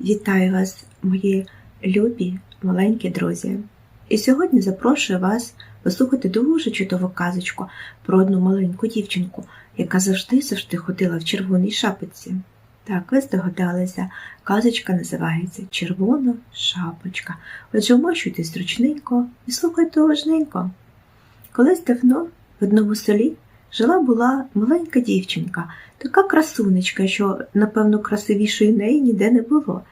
Вітаю вас, мої любі маленькі друзі. І сьогодні запрошую вас послухати дуже чудову казочку про одну маленьку дівчинку, яка завжди-завжди ходила в червоній шапочці. Так, ви здогадалися, казочка називається Червона шапочка. Отже, вмощуйтесь зручненько і слухайте уважненько. Колись давно в одному селі жила була маленька дівчинка, така красунечка, що, напевно, красивішої неї ніде не було.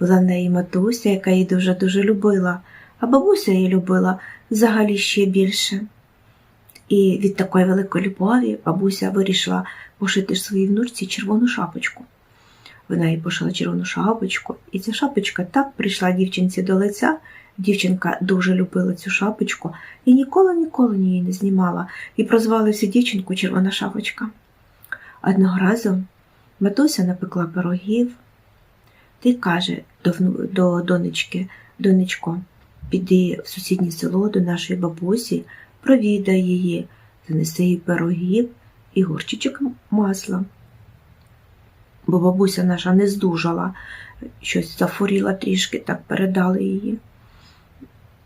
Була в неї матуся, яка її дуже-дуже любила, а бабуся її любила взагалі ще більше. І від такої великої любові бабуся вирішила пошити своїй внучці червону шапочку. Вона їй пошила червону шапочку, і ця шапочка так прийшла дівчинці до лиця. Дівчинка дуже любила цю шапочку і ніколи-ніколи її не знімала, і прозвали всю дівчинку Червона шапочка. Одного разу матуся напекла пирогів, та й каже до, до донечки, донечко, піди в сусіднє село до нашої бабусі, провідай її, занеси їй пирогів і горчичок масла. Бо бабуся наша не здужала, щось зафоріла трішки, так передали її.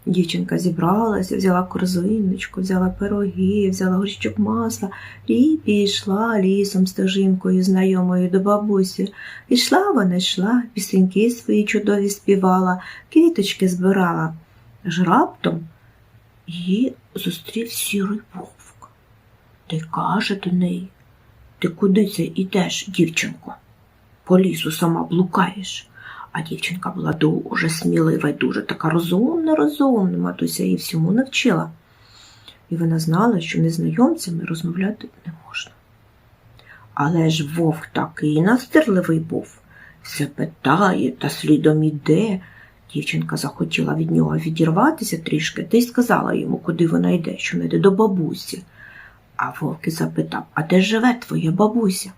Дівчинка зібралася, взяла корзиночку, взяла пироги, взяла горщичок масла і пішла лісом стежинкою знайомою до бабусі. Ішла вона йшла, пісеньки свої чудові співала, квіточки збирала. Аж раптом її зустрів сірий вовк. Й каже до неї, ти куди це ідеш, дівчинко? По лісу сама блукаєш. А дівчинка була дуже смілива і дуже така розумна, розумна, матуся її всьому навчила. І вона знала, що незнайомцями розмовляти не можна. Але ж вовк такий настирливий був, все питає та слідом іде. Дівчинка захотіла від нього відірватися трішки та й сказала йому, куди вона йде, що не йде до бабусі. А вовк і запитав, а де живе твоя бабуся?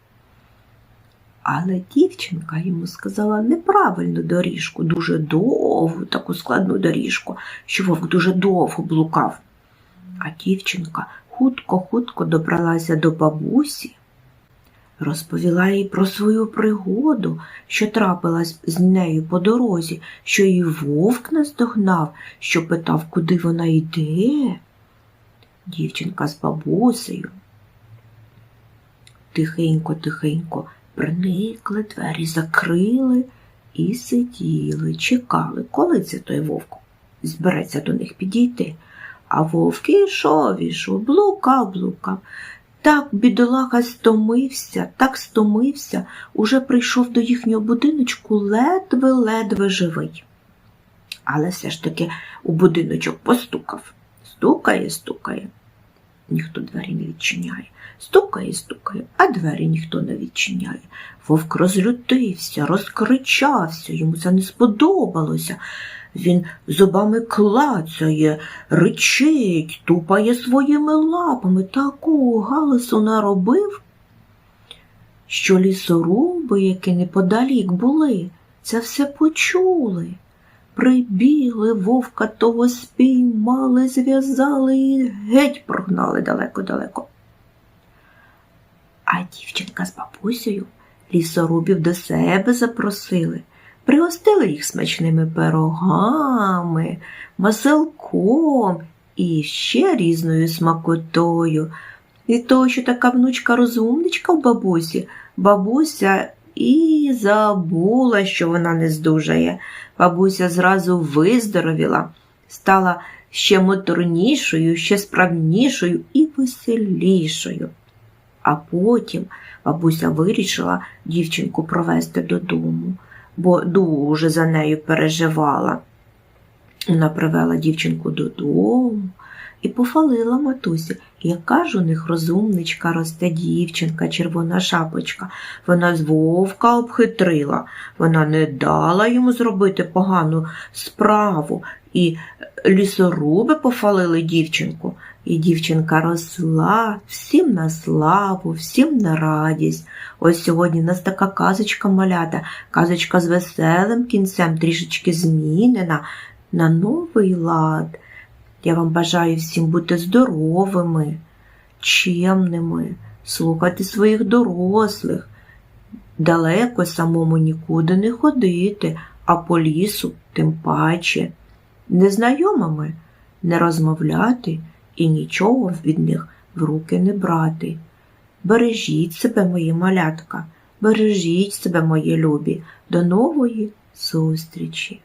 Але дівчинка йому сказала неправильну доріжку, дуже довгу, таку складну доріжку, що вовк дуже довго блукав. А дівчинка хутко-хутко добралася до бабусі, розповіла їй про свою пригоду, що трапилась з нею по дорозі, що її вовк наздогнав, що питав, куди вона йде. Дівчинка з бабусею тихенько-тихенько проникли, двері закрили і сиділи, чекали, коли це той вовк збереться до них підійти. А вовк ішов, ішов, блукав, блукав. Так бідолаха стомився, так стомився, уже прийшов до їхнього будиночку ледве-ледве живий. Але все ж таки у будиночок постукав. Стукає, стукає. Ніхто двері не відчиняє. Стукає, стукає, а двері ніхто не відчиняє. Вовк розлютився, розкричався, йому це не сподобалося. Він зубами клацає, ричить, тупає своїми лапами, такого галасу наробив, що лісоруби, які неподалік були, це все почули. Прибігли вовка того спіймали, зв'язали і геть прогнали далеко-далеко. А дівчинка з бабусею лісорубів до себе запросили, пригостили їх смачними пирогами, маселком і ще різною смакотою. Від того, що така внучка розумничка в бабусі, бабуся і забула, що вона не здужає. Бабуся зразу виздоровіла, стала ще моторнішою, ще справнішою і веселішою. А потім бабуся вирішила дівчинку провести додому, бо дуже за нею переживала. Вона привела дівчинку додому і пофалила матусі, яка ж у них розумничка росте дівчинка, червона шапочка. Вона з вовка обхитрила, вона не дала йому зробити погану справу, і лісоруби пофалили дівчинку. І дівчинка росла всім на славу, всім на радість. Ось сьогодні в нас така казочка малята, казочка з веселим кінцем, трішечки змінена на новий лад. Я вам бажаю всім бути здоровими, чемними, слухати своїх дорослих, далеко самому нікуди не ходити, а по лісу тим паче. Незнайомими не розмовляти і нічого від них в руки не брати. Бережіть себе, мої малятка, бережіть себе, мої любі, до нової зустрічі!